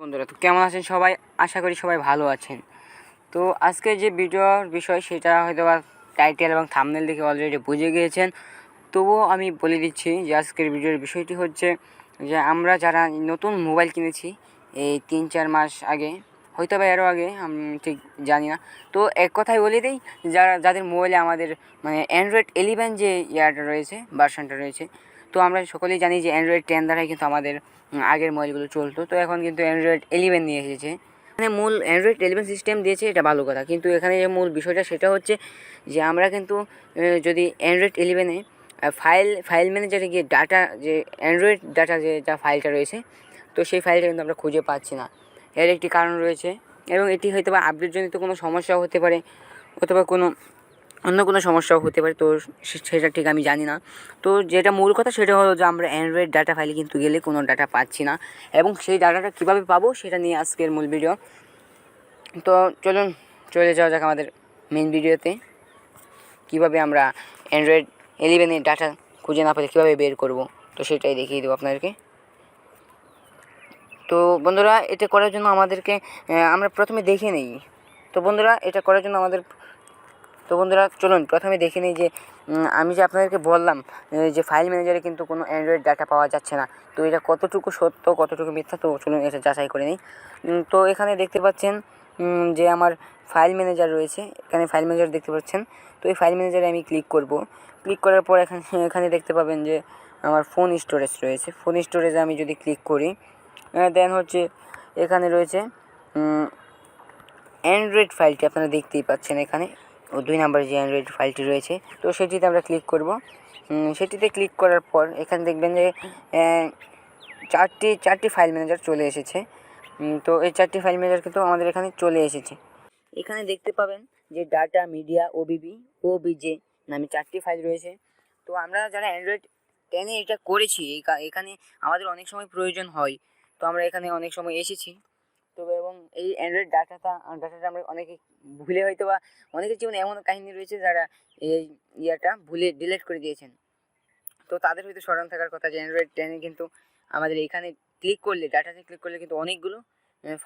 বন্ধুরা, তো কেমন আছেন সবাই? আশা করি সবাই ভালো আছেন। তো আজকে যে ভিডিওর বিষয়, সেটা হয়তো বা টাইটেল এবং থামনেল দেখে অলরেডি বুঝে গিয়েছেন। তবুও আমি বলে দিচ্ছি যে আজকের ভিডিওর বিষয়টি হচ্ছে যে আমরা যারা নতুন মোবাইল কিনেছি, এই তিন চার মাস আগে হয়তো বা এরও আগে, আমি ঠিক জানি না। তো এক কথায় বলে দিই, যারা, যাদের মোবাইলে আমাদের মানে অ্যান্ড্রয়েড এলিভেন যে ইয়ারটা রয়েছে ভার্সানটা রয়েছে তো আমরা সকলেই জানি যে অ্যান্ড্রয়েড টেন দ্বারাই কিন্তু আমাদের আগের মোবাইলগুলো চলতো। তো এখন কিন্তু অ্যান্ড্রয়েড এলিভেন নিয়ে এসেছে। এখানে মূল অ্যান্ড্রয়েড এলিভেন সিস্টেম দিয়েছে, এটা ভালো কথা। কিন্তু এখানে যে মূল বিষয়টা, সেটা হচ্ছে যে আমরা কিন্তু যদি অ্যান্ড্রয়েড এলিভেনে ফাইল ফাইল ম্যানেজারে গিয়ে ডাটা যে অ্যান্ড্রয়েড ডাটা যে, যা ফাইলটা রয়েছে, তো সেই ফাইলটা কিন্তু আমরা খুঁজে পাচ্ছি না। এর একটি কারণ রয়েছে, এবং এটি হয়তো বা আপডেটজনিত কোনো সমস্যা হতে পারে, অথবা কোনো অন্য কোনো সমস্যাও হতে পারে, তো সেটা ঠিক আমি জানি না। তো যেটা মূল কথা সেটা হলো যে আমরা অ্যান্ড্রয়েড ডাটা ফাইলে কিন্তু গেলে কোনো ডাটা পাচ্ছি না এবং সেই ডাটাটা কীভাবে পাবো সেটা নিয়ে আজকের মূল ভিডিও তো চলুন, চলে যাওয়া যাক আমাদের মেন ভিডিওতে কীভাবে আমরা অ্যান্ড্রয়েড এলিভেনের ডাটা খুঁজে না পেলে কীভাবে বের করব? তো সেটাই দেখিয়ে দেবো আপনাদেরকে। তো বন্ধুরা, এটা করার জন্য আমাদেরকে আমরা প্রথমে দেখে নিই। তো বন্ধুরা, এটা করার জন্য আমাদের তো বন্ধুরা, চলুন, প্রথমে দেখে নিই যে আমি যে আপনাদেরকে বললাম যে ফাইল ম্যানেজারে কিন্তু কোনো অ্যান্ড্রয়েড ডাটা পাওয়া যাচ্ছে না। তো এটা কতটুকু সত্য, কতটুকু মিথ্যা, তো চলুন এটা যাচাই করে নিই। তো এখানে দেখতে পাচ্ছেন যে আমার ফাইল ম্যানেজার রয়েছে। এখানে ফাইল ম্যানেজার দেখতে পাচ্ছেন। তো এই ফাইল ম্যানেজারে আমি ক্লিক করব। ক্লিক করার পর এখানে এখানে দেখতে পাবেন যে, আমার ফোন স্টোরেজ রয়েছে। ফোন স্টোরেজে আমি যদি ক্লিক করি দেন হচ্ছে এখানে রয়েছে অ্যান্ড্রয়েড ফাইলটি আপনারা দেখতেই পাচ্ছেন এখানে। ও দুই নাম্বারে যে অ্যান্ড্রয়েড ফাইলটি রয়েছে, তো সেটিতে আমরা ক্লিক করব। সেটিতে ক্লিক করার পর এখানে দেখবেন যে চারটি চারটি ফাইল ম্যানেজার চলে এসেছে। তো এই চারটি ফাইল ম্যানেজার কিন্তু আমাদের এখানে চলে এসেছে। এখানে দেখতে পাবেন যে ডাটা মিডিয়া ওবিবি ওবিজে নামে চারটি ফাইল রয়েছে। তো আমরা যারা অ্যান্ড্রয়েড টেনে এটা করেছি এখানে আমাদের অনেক সময় প্রয়োজন হয়। তো আমরা এখানে অনেক সময় এসেছি। তো এবং এই অ্যান্ড্রয়েড ডাটাটা ডাটাটা আমরা অনেকে ভুলে হয়তো বা অনেকের জীবনে এমন কাহিনী রয়েছে যারা এই ইয়াটা ভুলে ডিলিট করে দিয়েছেন। তো তাদের হয়তো স্মরণ থাকার কথা যে অ্যান্ড্রয়েড টেনে কিন্তু আমাদের এখানে ক্লিক করলে ডাটাতে ক্লিক করলে কিন্তু অনেকগুলো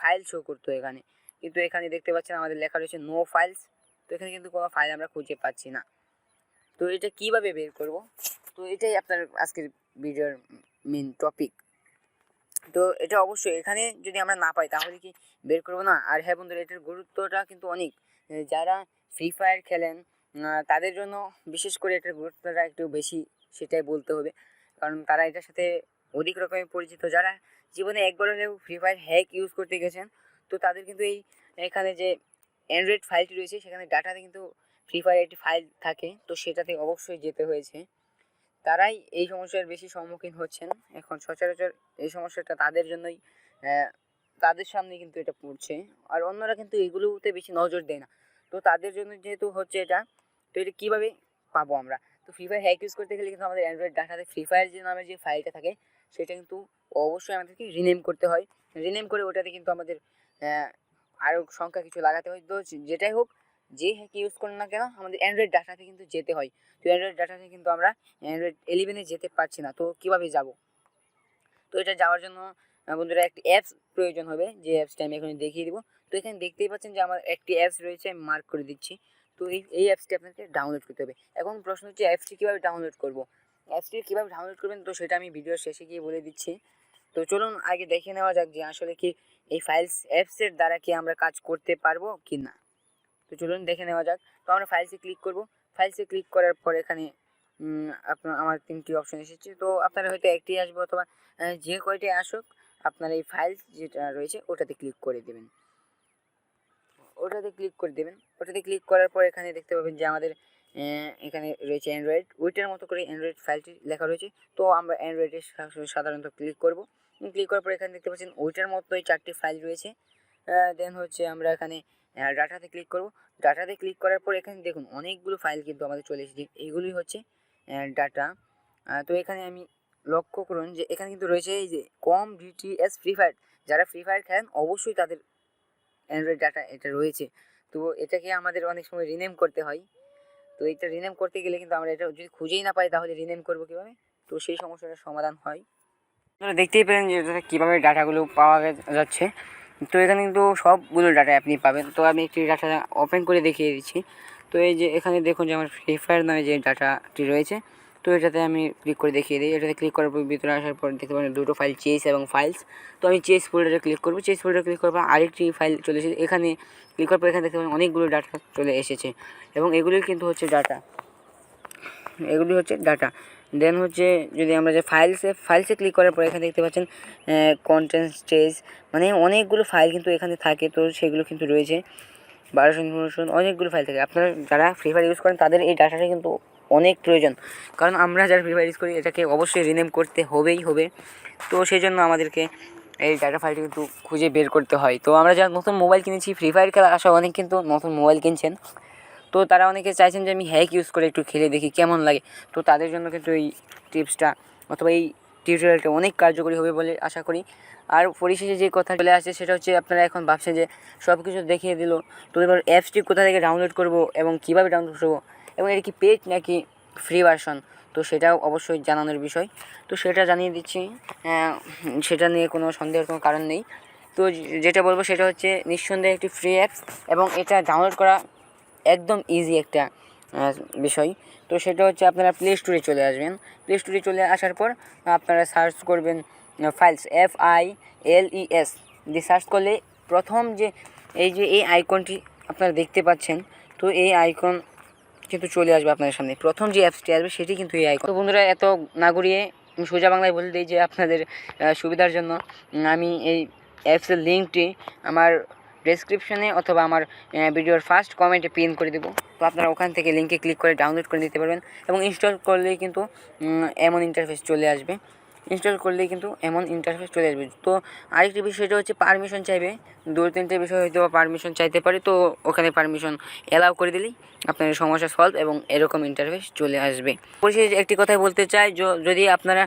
ফাইল শো করতো এখানে। কিন্তু এখানে দেখতে পাচ্ছেন আমাদের লেখা রয়েছে নো ফাইলস তো এখানে কিন্তু কোনো ফাইল আমরা খুঁজে পাচ্ছি না। তো এটা কীভাবে বের করব? তো এটাই আপনার আজকের ভিডিওর মেন টপিক তো এটা অবশ্যই, এখানে যদি আমরা না পাই তাহলে কি বের করব না? আর হ্যাঁ বন্ধুরা, এটার গুরুত্বটা কিন্তু অনেক। যারা ফ্রি ফায়ার খেলেন তাদের জন্য বিশেষ করে এটার গুরুত্বটা একটু বেশি, সেটাই বলতে হবে। কারণ তারা এটার সাথে অধিক রকমের পরিচিত। যারা জীবনে একবার হলেও ফ্রি ফায়ার হ্যাক ইউজ করতে গেছেন, তো তাদের কিন্তু এই, এখানে যে অ্যান্ড্রয়েড ফাইলটি রয়েছে, সেখানে ডাটাতে কিন্তু ফ্রি ফায়ার একটি ফাইল থাকে, তো সেটাতে অবশ্যই যেতে হয়েছে। তারাই এই সমস্যার বেশি সম্মুখীন হচ্ছেন। এখন সচরাচর এই সমস্যাটা তাদের জন্যই তাদের সামনে কিন্তু এটা পড়ছে। আর অন্যরা কিন্তু এগুলোতে বেশি নজর দেয় না। তো তাদের জন্য যেহেতু হচ্ছে এটা, তো এটা কীভাবে পাবো আমরা? তো ফ্রি ফায়ার হ্যাক ইউজ করতে গেলে কিন্তু আমাদের অ্যান্ড্রয়েড ডাটাতে ফ্রি ফায়ার যে নামের যে ফাইলটা থাকে, সেটা কিন্তু অবশ্যই আমাদেরকে রিনেম করতে হয়। রিনেম করে ওটাতে কিন্তু আমাদের আরও সংখ্যা কিছু লাগাতে হয়। তো যেটাই হোক যে হ্যাক ইউজ করুন না কেন, আমাদের অ্যান্ড্রয়েড ডাটাতে কিন্তু যেতে হয়। তো অ্যান্ড্রয়েড ডাটাতে কিন্তু আমরা অ্যান্ড্রয়েড এলিভেনে যেতে পারছি না। তো কীভাবে যাব? তো এটা যাওয়ার জন্য বন্ধুরা একটি অ্যাপস প্রয়োজন হবে। যে অ্যাপসটা আমি এখন দেখিয়ে দিব। তো এখানে দেখতেই পাচ্ছেন যে আমার একটি অ্যাপস রয়েছে, আমি মার্ক করে দিচ্ছি। তো এই এই অ্যাপসটি আপনাকে ডাউনলোড করতে হবে। এখন প্রশ্ন হচ্ছে অ্যাপসটি কীভাবে ডাউনলোড করব? অ্যাপসটি কীভাবে ডাউনলোড করবেন? তো সেটা আমি ভিডিওর শেষে গিয়ে বলে দিচ্ছি। তো চলুন, আগে দেখে নেওয়া যাক যে আসলে কি এই ফাইলস অ্যাপসের দ্বারা কি আমরা কাজ করতে পারব কি না তো চলুন দেখে নেওয়া যাক। তো আমরা ফাইলসে ক্লিক করব। ফাইলসে ক্লিক করার পর এখানে আপনার, আমার তিনটি অপশন এসেছে। তো আপনারা হয়তো একটি আসবে অথবা যে কয়টি আসুক, আপনার এই ফাইল যেটা রয়েছে, ওটাতে ক্লিক করে দেবেন। ওটাতে ক্লিক করে দেবেন। ওটাতে ক্লিক করার পর এখানে দেখতে পাবেন যে আমাদের এখানে রয়েছে অ্যান্ড্রয়েড ওইটার মতো করে অ্যান্ড্রয়েড ফাইলটি লেখা রয়েছে। তো আমরা অ্যান্ড্রয়েডে সাধারণত ক্লিক করব। ক্লিক করার পর এখানে দেখতে পাচ্ছেন, ওইটার মতোই চারটি ফাইল রয়েছে। দেন হচ্ছে আমরা এখানে ডাটাতে ক্লিক করব। ডাটাতে ক্লিক করার পর এখানে দেখুন অনেকগুলো ফাইল কিন্তু আমাদের চলে এসেছে। এগুলি হচ্ছে ডাটা তো এখানে আমি লক্ষ্য করুন যে এখানে কিন্তু রয়েছে এই যে কম ডিটিএস ফ্রি ফায়ার যারা ফ্রি ফায়ার খেলেন, অবশ্যই তাদের অ্যান্ড্রয়েড ডাটা এটা রয়েছে। তো এটাকে আমাদের অনেক সময় রিনেম করতে হয়। তো এটা রিনেম করতে গেলে কিন্তু আমরা এটা যদি খুঁজেই না পাই, তাহলে রিনেম করব কীভাবে? তো সেই সমস্যাটার সমাধান হয়। আপনারা দেখতেই পেলেন যে কীভাবে ডাটাগুলো পাওয়া যাচ্ছে। তো এখানে কিন্তু সবগুলো ডাটা আপনি পাবেন। তো আমি একটি ডাটা ওপেন করে দেখিয়ে দিচ্ছি। তো এই যে এখানে দেখুন যে আমার ফ্রি ফায়ার নামে যে ডাটাটি রয়েছে, তো এটাতে আমি ক্লিক করে দেখিয়ে দিই। এটাতে ক্লিক করার পর ভিতরে আসার পর দেখতে পাবেন দুটো ফাইল চেস এবং ফাইলস তো আমি চেস ফোল্ডারে ক্লিক করব। চেস ফোল্ডারে ক্লিক করার পর আরেকটি ফাইল চলে এসেছে। এখানে ক্লিক করার পর এখানে দেখতে পাবেন অনেকগুলো ডাটা চলে এসেছে। এবং এগুলি কিন্তু হচ্ছে ডাটা এগুলি হচ্ছে ডাটা দেন হচ্ছে যদি আমরা যে ফাইলসে ফাইলসে ক্লিক করার পরে এখানে দেখতে পাচ্ছেন কন্টেন্ট স্টেজ মানে অনেকগুলো ফাইল কিন্তু এখানে থাকে, তো সেগুলো কিন্তু রয়েছে। বারোশো পনেরোশো অনেকগুলো ফাইল থাকে। আপনারা যারা ফ্রি ফায়ার ইউজ করেন, তাদের এই ডাটাটা কিন্তু অনেক প্রয়োজন। কারণ আমরা যারা ফ্রি ফায়ার ইউজ করি, এটাকে অবশ্যই রিনেম করতে হবেই হবে। তো সেই জন্য আমাদেরকে এই ডাটা ফাইলটি কিন্তু খুঁজে বের করতে হয়। তো আমরা যারা নতুন মোবাইল কিনেছি ফ্রি ফায়ার খেলা আসা অনেক কিন্তু নতুন মোবাইল কিনছেন। তো তারা অনেকে চাইছেন যে আমি হ্যাক ইউজ করে একটু খেলে দেখি কেমন লাগে। তো তাদের জন্য কিন্তু এই টিপসটা অথবা এই টিউটোরিয়ালটা অনেক কার্যকরী হবে বলে আশা করি। আর পরিশেষে যে কথা চলে আসছে সেটা হচ্ছে আপনারা এখন ভাবছেন যে সব কিছু দেখিয়ে দিল। তো এবার অ্যাপসটি কোথা থেকে ডাউনলোড করব এবং কীভাবে ডাউনলোড করব এবং এটা কি পেড নাকি ফ্রি ভার্সন তো সেটাও অবশ্যই জানানোর বিষয়। তো সেটা জানিয়ে দিচ্ছি। সেটা নিয়ে কোনো সন্দেহের কোনো কারণ নেই। তো যেটা বলব সেটা হচ্ছে নিঃসন্দেহে একটি ফ্রি অ্যাপস এবং এটা ডাউনলোড করা একদম ইজি একটা বিষয়। তো সেটা হচ্ছে আপনারা প্লে স্টোরে চলে আসবেন। প্লে স্টোরে চলে আসার পর আপনারা সার্চ করবেন files F I L E S দিয়ে সার্চ করলে প্রথম যে, এই যে, এই আইকনটি আপনারা দেখতে পাচ্ছেন, তো এই আইকন কিন্তু চলে আসবে আপনাদের সামনে। প্রথম যে অ্যাপসটি আসবে সেটি কিন্তু এই আইকন তো বন্ধুরা, এত না ঘুরিয়ে সোজা বাংলায় বলে দিই যে আপনাদের সুবিধার জন্য আমি এই অ্যাপসের লিঙ্কটি আমার ডেসক্রিপশনে অথবা আমার ভিডিওর ফার্স্ট কমেন্টে পিন করে দেবো। তো আপনারা ওখান থেকে লিঙ্কে ক্লিক করে ডাউনলোড করে নিতে পারবেন এবং ইনস্টল করলেই কিন্তু এমন ইন্টারফেস চলে আসবে। ইনস্টল করলেই কিন্তু এমন ইন্টারফেস চলে আসবে। তো আরেকটি বিষয়টা হচ্ছে পারমিশন চাইবে। দু তিনটে বিষয় হয়তো পারমিশন চাইতে পারে, তো ওখানে পারমিশন অ্যালাউ করে দিলেই আপনার সমস্যা সলভ এবং এরকম ইন্টারফেস চলে আসবে। পরিশেষে একটি কথাই বলতে চাই যদি আপনারা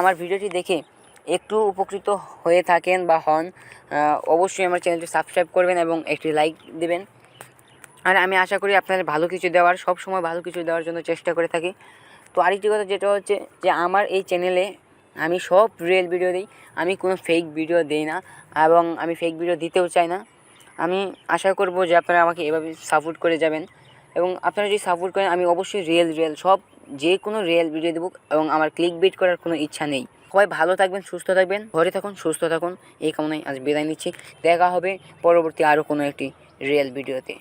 আমার ভিডিওটি দেখে একটু উপকৃত হয়ে থাকেন বা হন অবশ্যই আমার চ্যানেলটি সাবস্ক্রাইব করবেন এবং একটি লাইক দেবেন। আর আমি আশা করি আপনাদের ভালো কিছু দেওয়ার সব সময় ভালো কিছু দেওয়ার জন্য চেষ্টা করে থাকি। তো আরেকটি কথা যেটা হচ্ছে যে, আমার এই চ্যানেলে আমি সব রিয়েল ভিডিও দিই। আমি কোনো ফেক ভিডিও দিই না এবং আমি ফেক ভিডিও দিতেও চাই না। আমি আশা করব যে, আপনারা আমাকে এভাবে সাপোর্ট করে যাবেন। এবং আপনারা যদি সাপোর্ট করেন, আমি অবশ্যই রিয়েল রিয়েল সব যে কোনো রিয়েল ভিডিও দেবো এবং আমার ক্লিক বিট করার কোনো ইচ্ছা নেই। সবাই ভালো থাকবেন, সুস্থ থাকবেন, ঘরে থাকুন, সুস্থ থাকুন। এই কামনায় আজ বিদায় নিচ্ছি। দেখা হবে পরবর্তী আরও কোনো একটি রিয়েল ভিডিওতে